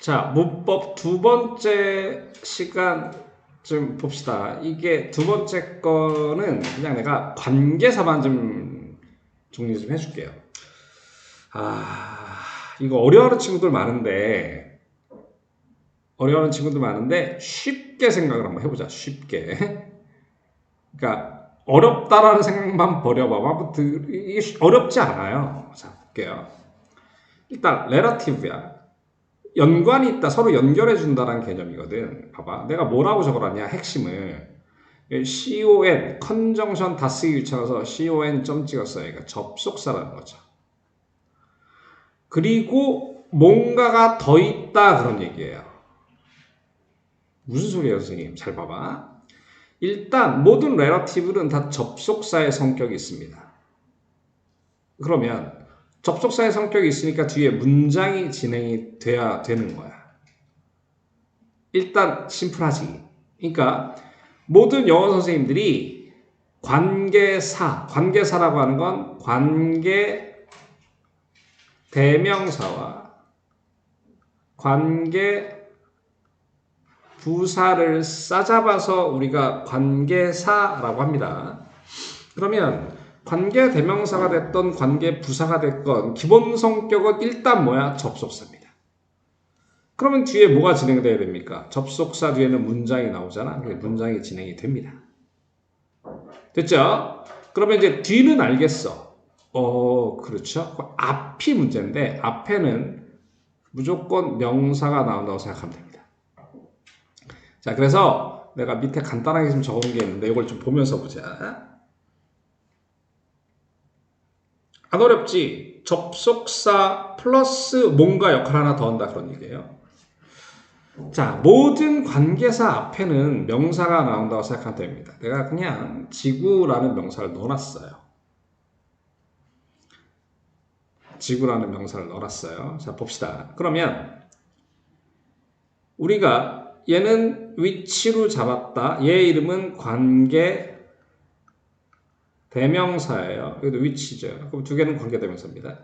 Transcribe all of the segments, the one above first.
자, 문법 두 번째 시간 좀 봅시다. 이게 두 번째 거는 그냥 내가 관계사만 좀 정리 좀 해줄게요. 아, 이거 어려워하는 친구들 많은데, 어려워하는 친구들 많은데, 쉽게 생각을 한번 해보자. 쉽게. 그러니까, 어렵다라는 생각만 버려봐봐. 이게 쉬- 어렵지 않아요. 자, 볼게요. 일단, 레러티브야. 연관이 있다, 서로 연결해 준다는 개념이거든. 봐봐. 내가 뭐라고 적어놨냐, 핵심을. con, 컨정션 다 쓰기 귀찮아서 con 점 찍었어요. 그러니까 접속사라는 거죠. 그리고 뭔가가 더 있다 그런 얘기예요. 무슨 소리예요, 선생님? 잘 봐봐. 일단 모든 레러티브는 다 접속사의 성격이 있습니다. 그러면 접속사의 성격이 있으니까 뒤에 문장이 진행이 돼야 되는 거야. 일단 심플하지. 그러니까 모든 영어 선생님들이 관계사, 관계사라고 하는 건 관계 대명사와 관계 부사를 싸잡아서 우리가 관계사라고 합니다. 그러면 관계 대명사가 됐던 관계 부사가 됐건 기본 성격은 일단 뭐야? 접속사입니다. 그러면 뒤에 뭐가 진행돼야 됩니까? 접속사 뒤에는 문장이 나오잖아. 문장이 진행이 됩니다. 됐죠? 그러면 이제 뒤는 알겠어. 어, 그렇죠. 그 앞이 문제인데 앞에는 무조건 명사가 나온다고 생각하면 됩니다. 자, 그래서 내가 밑에 간단하게 좀 적어놓은 게 있는데 이걸 좀 보면서 보자. 안 어렵지? 접속사 플러스 뭔가 역할 하나 더 한다 그런 얘기예요. 자, 모든 관계사 앞에는 명사가 나온다고 생각하면 됩니다. 내가 그냥 지구라는 명사를 넣어놨어요. 지구라는 명사를 넣어놨어요. 자, 봅시다. 그러면 우리가 얘는 위치로 잡았다. 얘 이름은 관계 대명사예요. 여기도 위치죠. 그럼 두 개는 관계 대명사입니다.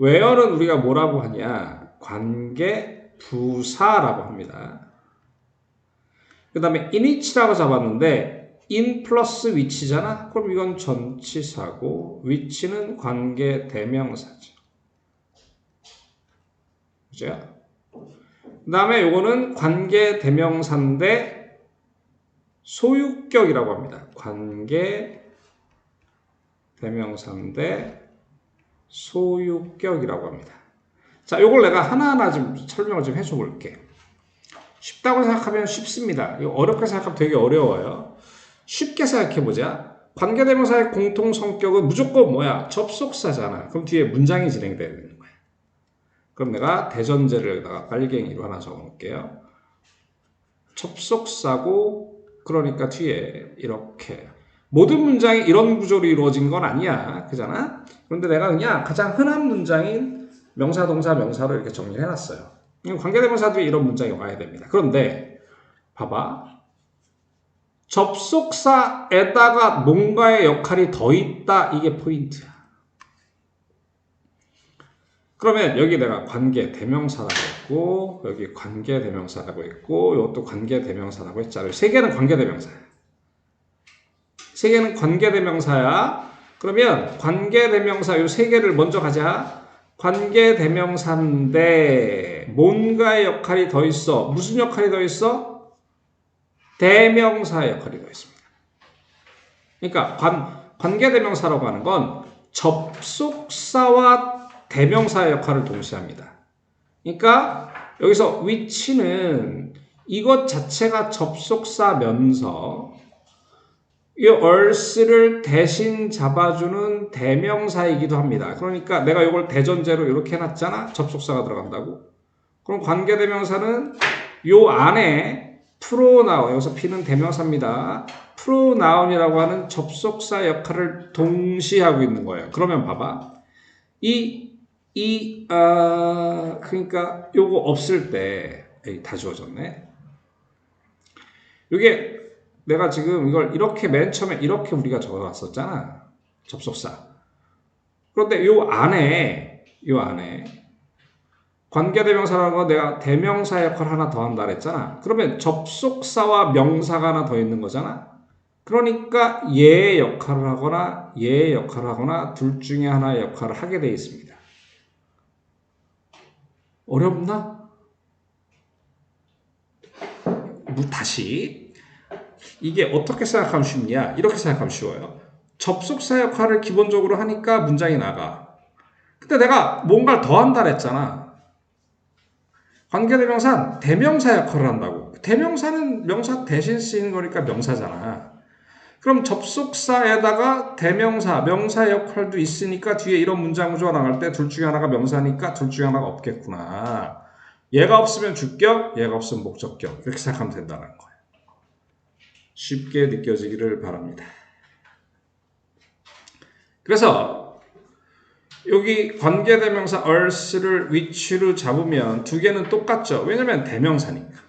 where는 우리가 뭐라고 하냐? 관계 부사라고 합니다. 그 다음에 in이치라고 잡았는데 in 플러스 위치잖아? 그럼 이건 전치사고 위치는 관계 대명사죠. 그죠? 그 다음에 요거는 관계 대명사인데 소유격이라고 합니다. 관계 대명사인데 소유격이라고 합니다. 자, 요걸 내가 하나하나 좀 설명을 좀 해줘 볼게. 쉽다고 생각하면 쉽습니다. 어렵게 생각하면 되게 어려워요. 쉽게 생각해 보자. 관계대명사의 공통 성격은 무조건 뭐야? 접속사잖아. 그럼 뒤에 문장이 진행돼야 되는 거야. 그럼 내가 대전제를 여기다가 빨갱이로 하나 적어 놓을게요. 접속사고 그러니까 뒤에 이렇게 모든 문장이 이런 구조로 이루어진 건 아니야. 그잖아? 그런데 내가 그냥 가장 흔한 문장인 명사, 동사, 명사로 이렇게 정리해 놨어요. 관계대명사 뒤에 이런 문장이 와야 됩니다. 그런데 봐봐. 접속사에다가 뭔가의 역할이 더 있다. 이게 포인트야. 그러면 여기 내가 관계 대명사라고 했고 여기 관계 대명사라고 했고 이것도 관계 대명사라고 했잖아요. 세 개는 관계 대명사야. 세 개는 관계 대명사야. 그러면 관계 대명사 이세 개를 먼저 가자. 관계 대명사인데 뭔가의 역할이 더 있어. 무슨 역할이 더 있어? 대명사의 역할이 더 있습니다. 그러니까 관, 관계 대명사라고 하는 건 접속사와 대명사의 역할을 동시에 합니다. 그러니까 여기서 위치는 이것 자체가 접속사면서 이 earth를 대신 잡아주는 대명사이기도 합니다. 그러니까 내가 이걸 대전제로 이렇게 해놨잖아. 접속사가 들어간다고. 그럼 관계대명사는 요 안에 프로나운 여기서 P는 대명사입니다. 프로나운이라고 하는 접속사 역할을 동시에 하고 있는 거예요. 그러면 봐봐. 이, 이, 아, 그러니까 요거 없을 때, 에이, 다 지워졌네. 요게 내가 지금 이걸 이렇게 맨 처음에 이렇게 우리가 적어놨었잖아. 접속사. 그런데 요 안에, 요 안에 관계대명사라는 거 내가 대명사 역할 하나 더 한다 그랬잖아. 그러면 접속사와 명사가 하나 더 있는 거잖아. 그러니까 얘의 역할을 하거나 얘의 역할을 하거나 둘 중에 하나의 역할을 하게 돼 있습니다. 어렵나? 뭐 다시 이게 어떻게 생각하면 쉽냐? 이렇게 생각하면 쉬워요. 접속사 역할을 기본적으로 하니까 문장이 나가. 근데 내가 뭔가를 더 한다 그랬잖아. 관계대명사는 대명사 역할을 한다고. 대명사는 명사 대신 쓰이는 거니까 명사잖아. 그럼 접속사에다가 대명사, 명사 역할도 있으니까 뒤에 이런 문장 구조가 나갈 때 둘 중에 하나가 명사니까 둘 중에 하나가 없겠구나. 얘가 없으면 주격, 얘가 없으면 목적격. 이렇게 생각하면 된다는 거예요. 쉽게 느껴지기를 바랍니다. 그래서 여기 관계대명사 earth를 위치로 잡으면 두 개는 똑같죠. 왜냐면 대명사니까.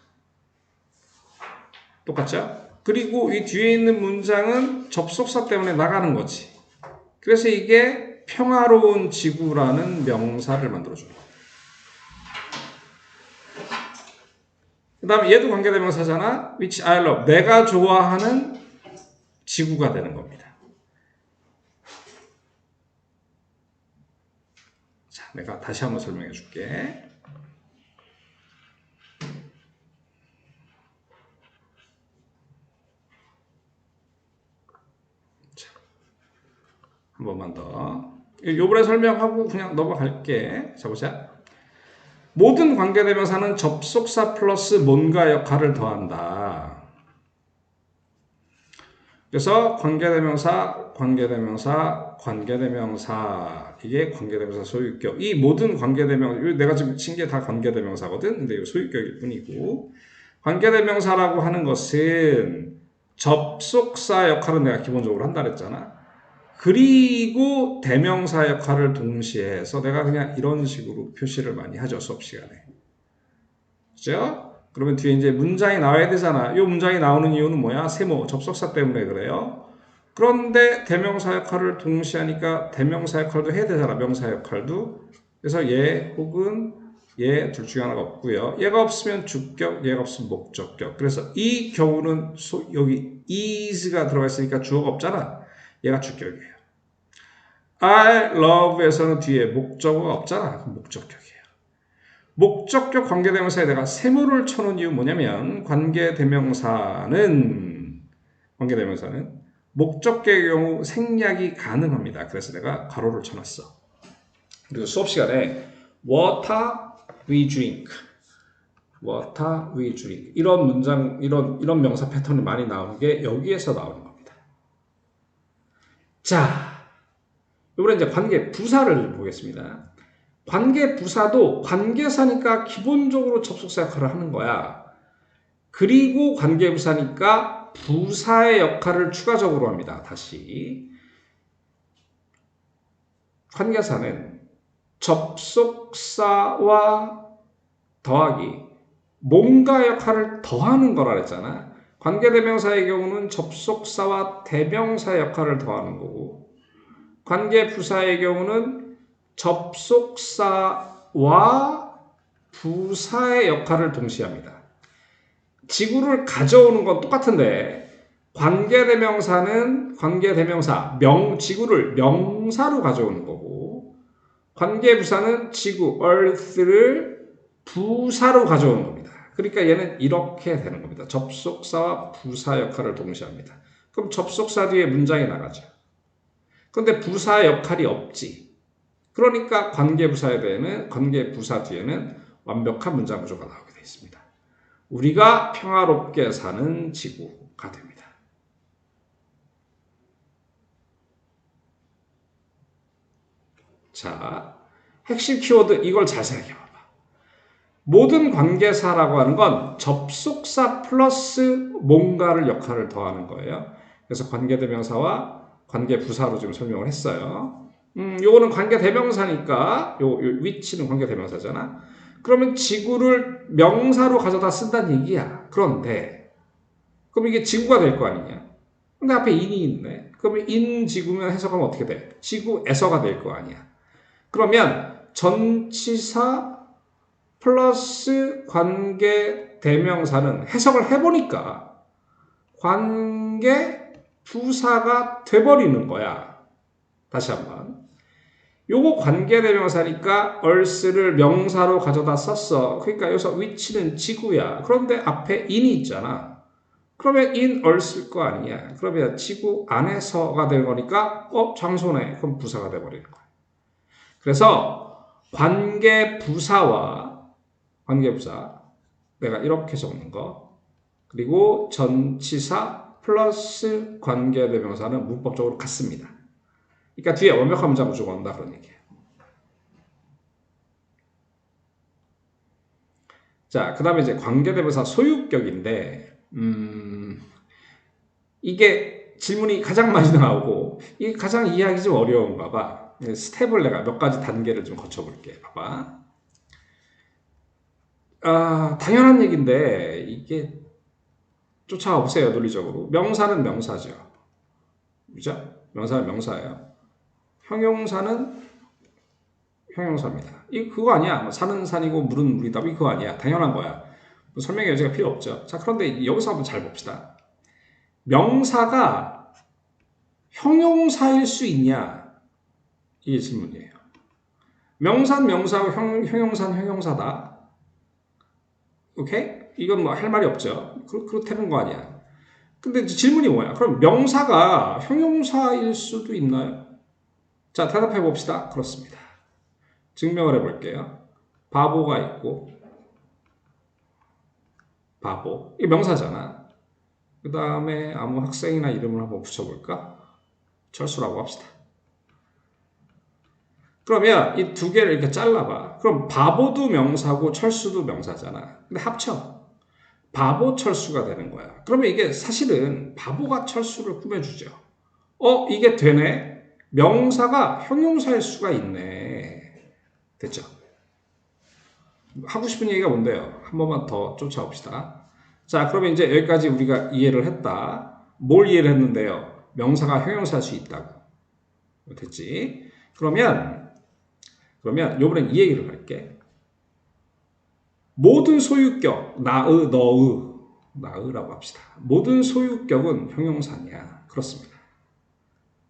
똑같죠? 그리고 이 뒤에 있는 문장은 접속사 때문에 나가는 거지. 그래서 이게 평화로운 지구라는 명사를 만들어줘요. 그 다음에 얘도 관계대명사잖아. which I love. 내가 좋아하는 지구가 되는 겁니다. 자, 내가 다시 한번 설명해 줄게. 자, 한 번만 더. 요번에 설명하고 그냥 넘어갈게. 자, 보자. 모든 관계대명사는 접속사 플러스 뭔가 역할을 더한다. 그래서 관계대명사, 관계대명사, 관계대명사 이게 관계대명사 소유격. 이 모든 관계대명 내가 지금 친 게 다 관계대명사거든. 근데 이 소유격일 뿐이고 관계대명사라고 하는 것은 접속사 역할은 내가 기본적으로 한다 그랬잖아. 그리고 대명사 역할을 동시에 해서 내가 그냥 이런 식으로 표시를 많이 하죠 수업 시간에. 그죠? 그러면 뒤에 이제 문장이 나와야 되잖아. 이 문장이 나오는 이유는 뭐야? 세모, 접속사 때문에 그래요. 그런데 대명사 역할을 동시에 하니까 대명사 역할도 해야 되잖아. 명사 역할도. 그래서 얘 혹은 얘 둘 중에 하나가 없고요. 얘가 없으면 주격, 얘가 없으면 목적격. 그래서 이 경우는 소, 여기 is가 들어가 있으니까 주어가 없잖아. 얘가 주격이에요. I love에서는 뒤에 목적어가 없잖아. 목적격이에요. 목적격 관계대명사에 내가 세모를 쳐놓은 이유 뭐냐면 관계대명사는 관계대명사는 목적격의 경우 생략이 가능합니다. 그래서 내가 가로를 쳐놨어. 그리고 수업 시간에 water we drink, water we drink 이런 문장 이런 이런 명사 패턴이 많이 나오는 게 여기에서 나오는. 자, 이번에 이제 관계 부사를 보겠습니다. 관계 부사도 관계사니까 기본적으로 접속사 역할을 하는 거야. 그리고 관계 부사니까 부사의 역할을 추가적으로 합니다. 다시. 관계사는 접속사와 더하기 뭔가 역할을 더하는 거라 그랬잖아. 관계대명사의 경우는 접속사와 대명사 역할을 더하는 거고 관계 부사의 경우는 접속사와 부사의 역할을 동시에 합니다. 지구를 가져오는 건 똑같은데 관계대명사는 관계대명사 명 지구를 명사로 가져오는 거고 관계부사는 지구 earth를 부사로 가져오는 겁니다. 그러니까 얘는 이렇게 되는 겁니다. 접속사와 부사 역할을 동시에 합니다. 그럼 접속사 뒤에 문장이 나가죠. 그런데 부사 역할이 없지. 그러니까 관계부사에 대해는 관계부사 뒤에는 완벽한 문장 구조가 나오게 되어 있습니다. 우리가 평화롭게 사는 지구가 됩니다. 자, 핵심 키워드 이걸 잘 생각해 봐봐. 모든 관계사라고 하는 건 접속사 플러스 뭔가를 역할을 더하는 거예요. 그래서 관계대명사와 관계부사로 지금 설명을 했어요. 음, 요거는 관계대명사니까 요, 요 위치는 관계대명사잖아. 그러면 지구를 명사로 가져다 쓴다는 얘기야. 그런데 그럼 이게 지구가 될 거 아니냐? 근데 앞에 인이 있네. 그러면 인 지구면 해석하면 어떻게 돼? 지구에서가 될 거 아니야. 그러면 전치사 플러스 관계 대명사는 해석을 해보니까 관계 부사가 돼버리는 거야. 다시 한번. 요거 관계 대명사니까 얼스를 명사로 가져다 썼어. 그러니까 여기서 위치는 지구야. 그런데 앞에 in이 있잖아. 그러면 in 얼스일 거 아니야. 그러면 지구 안에서가 된 거니까 어 장소네. 그럼 부사가 돼 버리는 거야. 그래서 관계 부사와 관계 부사 내가 이렇게 적는 거 그리고 전치사 플러스 관계 대명사는 문법적으로 같습니다. 그러니까 뒤에 완벽한 문장 구조가 온다 그런 얘기예요. 자, 그 다음에 이제 관계대명사 소유격인데, 음, 이게 질문이 가장 많이 나오고, 이게 가장 이해하기 좀 어려운가 봐. 스텝을 내가 몇 가지 단계를 좀 거쳐볼게. 봐봐. 아, 당연한 얘기인데, 이게 쫓아오세요, 논리적으로. 명사는 명사죠. 그죠? 명사는 명사예요. 형용사는 형용사입니다. 이 그거 아니야. 뭐 산은 산이고 물은 물이다. 이 그거 아니야. 당연한 거야. 뭐 설명의 여지가 필요 없죠. 자, 그런데 여기서 한번 잘 봅시다. 명사가 형용사일 수 있냐? 이게 질문이에요. 명사는 명사고 형, 형용사는 형용사다. 오케이? 이건 뭐 할 말이 없죠. 그, 그렇다는 거 아니야. 근데 질문이 뭐야? 그럼 명사가 형용사일 수도 있나요? 자, 대답해 봅시다. 그렇습니다. 증명을 해 볼게요. 바보가 있고, 바보. 이 명사잖아. 그 다음에 아무 학생이나 이름을 한번 붙여볼까? 철수라고 합시다. 그러면 이 두 개를 이렇게 잘라봐. 그럼 바보도 명사고 철수도 명사잖아. 근데 합쳐. 바보 철수가 되는 거야. 그러면 이게 사실은 바보가 철수를 꾸며주죠. 어, 이게 되네? 명사가 형용사일 수가 있네. 됐죠? 하고 싶은 얘기가 뭔데요? 한 번만 더 쫓아옵시다. 자, 그러면 이제 여기까지 우리가 이해를 했다. 뭘 이해를 했는데요? 명사가 형용사일 수 있다고. 됐지? 그러면, 그러면 요번엔 이 얘기를 할게. 모든 소유격, 나의, 너의, 나의라고 합시다. 모든 소유격은 형용사냐? 그렇습니다.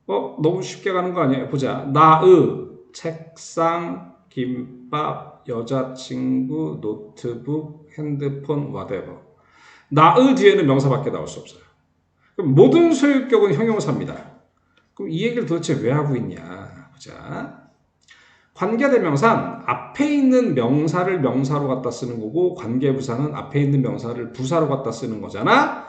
어, 너무 쉽게 가는 거 아니에요? 보자. 나의, 책상, 김밥, 여자친구, 노트북, 핸드폰, whatever. 나의 뒤에는 명사밖에 나올 수 없어요. 그럼 모든 소유격은 형용사입니다. 그럼 이 얘기를 도대체 왜 하고 있냐? 보자. 관계대명사는 앞에 있는 명사를 명사로 갖다 쓰는 거고 관계부사는 앞에 있는 명사를 부사로 갖다 쓰는 거잖아.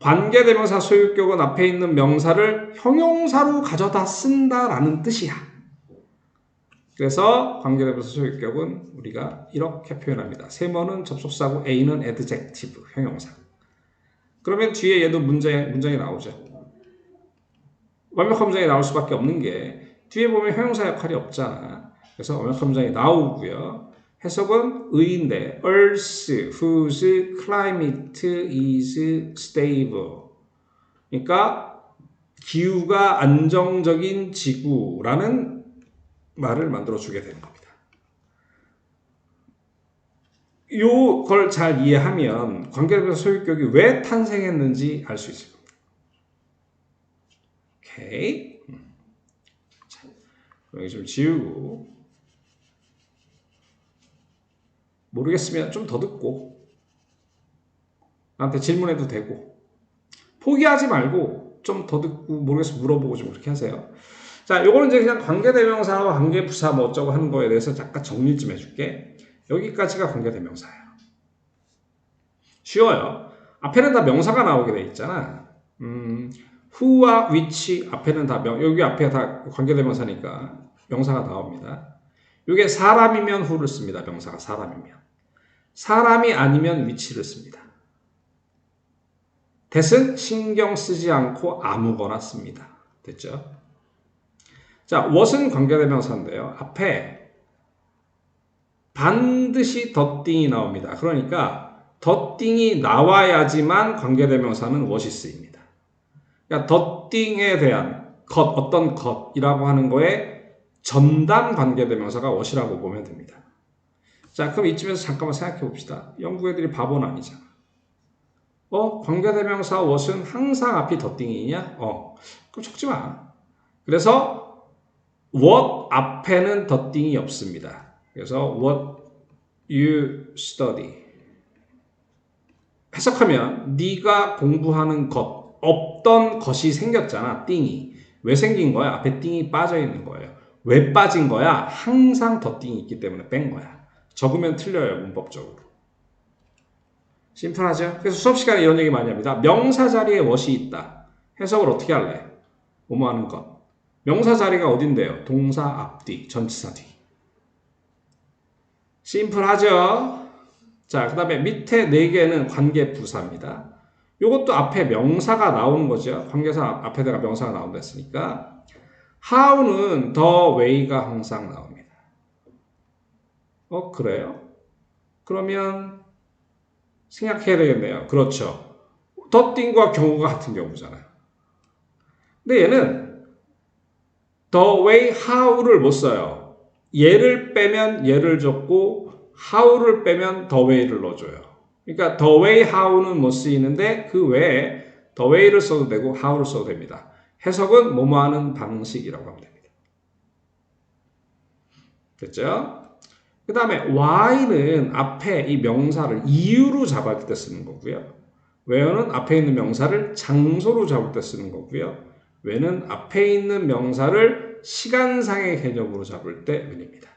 관계대명사 소유격은 앞에 있는 명사를 형용사로 가져다 쓴다라는 뜻이야. 그래서 관계대명사 소유격은 우리가 이렇게 표현합니다. 세모는 접속사고 A는 adjective, 형용사. 그러면 뒤에 얘도 문장, 문장이 나오죠. 완벽한 문장이 나올 수밖에 없는 게 뒤에 보면 형용사 역할이 없잖아. 그래서 문장이 나오고요. 해석은 의인데 Earth whose climate is stable. 그러니까 기후가 안정적인 지구라는 말을 만들어 주게 되는 겁니다. 요걸 잘 이해하면 관계대명사 소유격이 왜 탄생했는지 알 수 있을 겁니다. 오케이. 자, 여기 좀 지우고 모르겠으면 좀 더 듣고 나한테 질문해도 되고 포기하지 말고 좀 더 듣고 모르겠으면 물어보고 좀 그렇게 하세요. 자, 요거는 이제 그냥 관계대명사와 관계부사 뭐 어쩌고 하는 거에 대해서 잠깐 정리 좀 해줄게. 여기까지가 관계대명사예요. 쉬워요. 앞에는 다 명사가 나오게 돼 있잖아. 음, who와 which 앞에는 다 명, 여기 앞에 다 관계대명사니까 명사가 나옵니다. 이게 사람이면 who를 씁니다. 명사가 사람이면. 사람이 아니면 which를 씁니다. 대신 신경 쓰지 않고 아무거나 씁니다. 됐죠? 자, what은 관계대명사인데요. 앞에 반드시 덧띵이 나옵니다. 그러니까 덧띵이 나와야지만 관계대명사는 what이 쓰입니다. 그러니까 덧띵에 대한 것, 어떤 것이라고 하는 거에 전담 관계대명사가 what이라고 보면 됩니다. 자, 그럼 이쯤에서 잠깐만 생각해 봅시다. 영국 애들이 바보는 아니잖아. 어, 관계대명사 what은 항상 앞이 덧띵이냐? 어, 그럼 적지 마. 그래서 what 앞에는 덧띵이 없습니다. 그래서 what you study. 해석하면 네가 공부하는 것 없던 것이 생겼잖아. 띵이. 왜 생긴 거야? 앞에 띵이 빠져 있는 거예요. 왜 빠진 거야? 항상 덧띵이 있기 때문에 뺀 거야. 적으면 틀려요, 문법적으로. 심플하죠? 그래서 수업 시간에 이런 얘기 많이 합니다. 명사 자리에 what이 있다. 해석을 어떻게 할래? 뭐뭐 하는 것. 명사 자리가 어딘데요? 동사 앞뒤, 전치사 뒤. 심플하죠? 자, 그 다음에 밑에 네 개는 관계 부사입니다. 요것도 앞에 명사가 나오는 거죠. 관계사 앞에다가 명사가 나온다 했으니까. how는 the way가 항상 나옵니다. 어, 그래요? 그러면 생각해야 되겠네요. 그렇죠. 더띵과 경우가 같은 경우잖아요. 근데 얘는 the way how를 못 써요. 얘를 빼면 얘를 적고 how를 빼면 the way를 넣어줘요. 그러니까 the way how는 못 쓰이는데 그 외에 the way를 써도 되고 how를 써도 됩니다. 해석은 뭐뭐 하는 방식이라고 하면 됩니다. 됐죠? 그 다음에 why는 앞에 이 명사를 이유로 잡을 때 쓰는 거고요. where는 앞에 있는 명사를 장소로 잡을 때 쓰는 거고요. when은 앞에 있는 명사를 시간상의 개념으로 잡을 때 when입니다.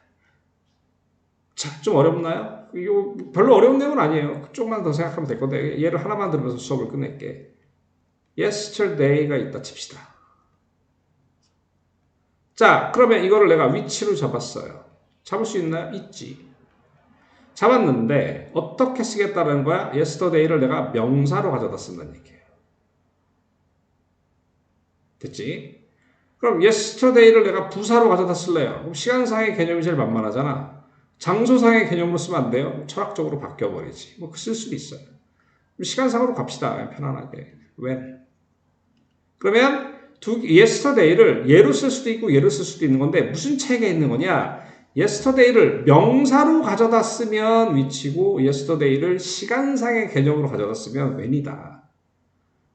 자, 좀 어렵나요? 이거 별로 어려운 내용은 아니에요. 조금만 더 생각하면 될 건데 얘를 하나만 들으면서 수업을 끝낼게. yesterday가 있다 칩시다. 자, 그러면 이거를 내가 위치로 잡았어요. 잡을 수 있나요? 있지. 잡았는데 어떻게 쓰겠다는 거야? yesterday를 내가 명사로 가져다 쓴다는 얘기예요. 됐지? 그럼 yesterday를 내가 부사로 가져다 쓸래요. 그럼 시간상의 개념이 제일 만만하잖아. 장소상의 개념으로 쓰면 안 돼요. 철학적으로 바뀌어버리지. 뭐 쓸 수도 있어요. 시간상으로 갑시다. 편안하게. when. 그러면 두, yesterday를 예로 쓸 수도 있고 예로 쓸 수도 있는 건데 무슨 차이가 있는 거냐? Yesterday를 명사로 가져다 쓰면 위치고 yesterday를 시간상의 개념으로 가져다 쓰면 when이다.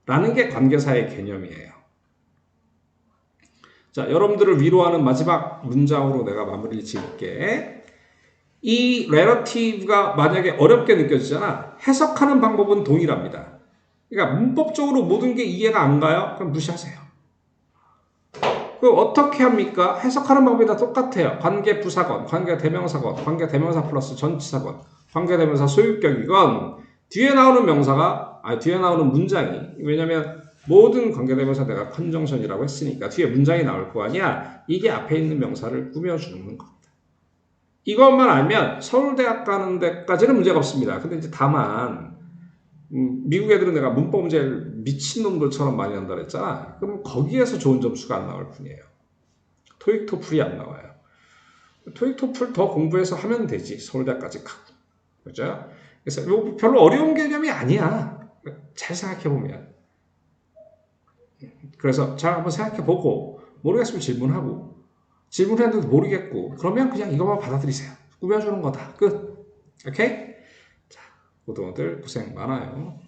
라는 게 관계사의 개념이에요. 자, 여러분들을 위로하는 마지막 문장으로 내가 마무리를 지을게. 이 relative가 만약에 어렵게 느껴지잖아. 해석하는 방법은 동일합니다. 그러니까 문법적으로 모든 게 이해가 안 가요? 그럼 무시하세요. 그 어떻게 합니까? 해석하는 방법이 다 똑같아요. 관계 부사건, 관계 대명사건, 관계 대명사 플러스 전치사건, 관계 대명사 소유격이건 뒤에 나오는 명사가 아 뒤에 나오는 문장이 왜냐면 모든 관계 대명사 내가 컨정션이라고 했으니까 뒤에 문장이 나올 거 아니야. 이게 앞에 있는 명사를 꾸며주는 겁니다. 이것만 알면 서울대학 가는 데까지는 문제가 없습니다. 근데 이제 다만 음, 미국 애들은 내가 문법 문제를 미친놈들처럼 많이 한다 그랬잖아. 그럼 거기에서 좋은 점수가 안 나올 뿐이에요. 토익 토플이 안 나와요. 토익 토플 더 공부해서 하면 되지. 서울대까지 가고. 그죠? 그래서 이거 별로 어려운 개념이 아니야. 잘 생각해 보면. 그래서 잘 한번 생각해 보고 모르겠으면 질문하고 질문했는데 모르겠고 그러면 그냥 이것만 받아들이세요. 꾸며주는 거다. 끝. 오케이? 자, 모두들 고생 많아요.